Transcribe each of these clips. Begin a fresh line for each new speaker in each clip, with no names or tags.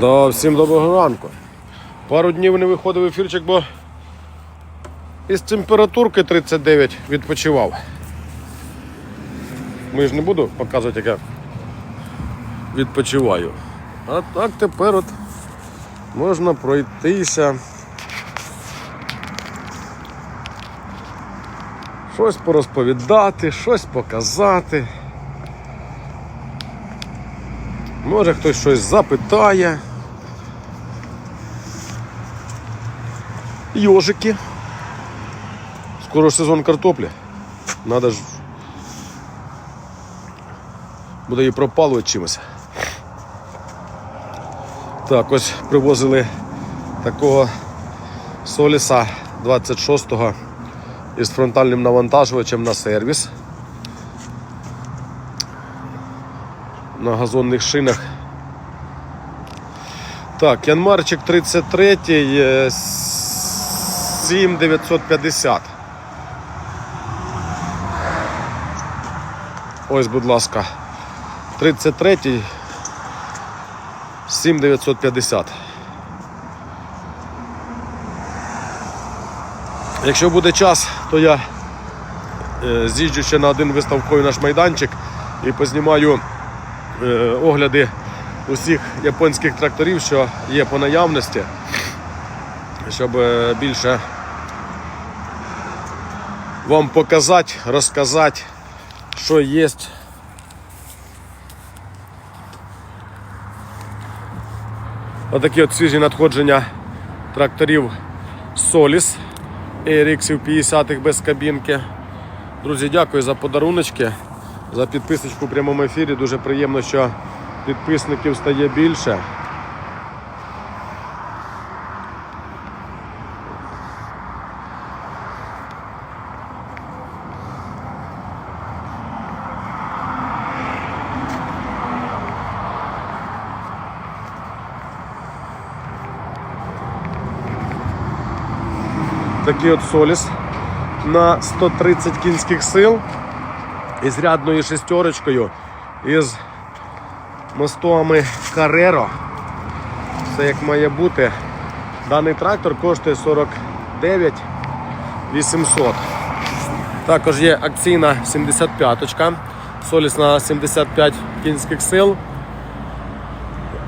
Да, всім доброго ранку. Пару днів не виходив ефірчик, бо із температурки 39 відпочивав. Ми ж не буду показувати, як я відпочиваю. А так тепер от можна пройтися. Щось порозповідати, щось показати. Може хтось щось запитає. Йожики. Скоро ж сезон картоплі. Надо ж. Буде її пропалувати чимось. Так, ось привозили такого Соліса 26-го із фронтальним навантажувачем на сервіс. на газонних шинах. Так, Янмарчик 33, е, 7950. Ось, будь ласка, 33, 7950. Якщо буде час, то я е, з'їжджу ще на один виставковий наш майданчик і познімаю е, огляди усіх японських тракторів, що є по наявності, щоб е, більше вам показати, розказати, що є. Отакі от свіжі надходження тракторів Solis ERX 50-х без кабінки. Друзі, дякую за подаруночки, за підписочку в прямому ефірі. Дуже приємно, що підписників стає більше. Такий от Соліс на 130 кінських сил із рядною шестерочкою, із мостовами Carrero. Все як має бути. Даний трактор коштує 49 800. Також є акційна 75-ка. Соліс на 75 кінських сил.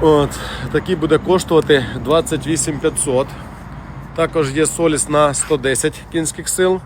От, Такий буде коштувати 28 500. Також є соліс на 110 кінських сил.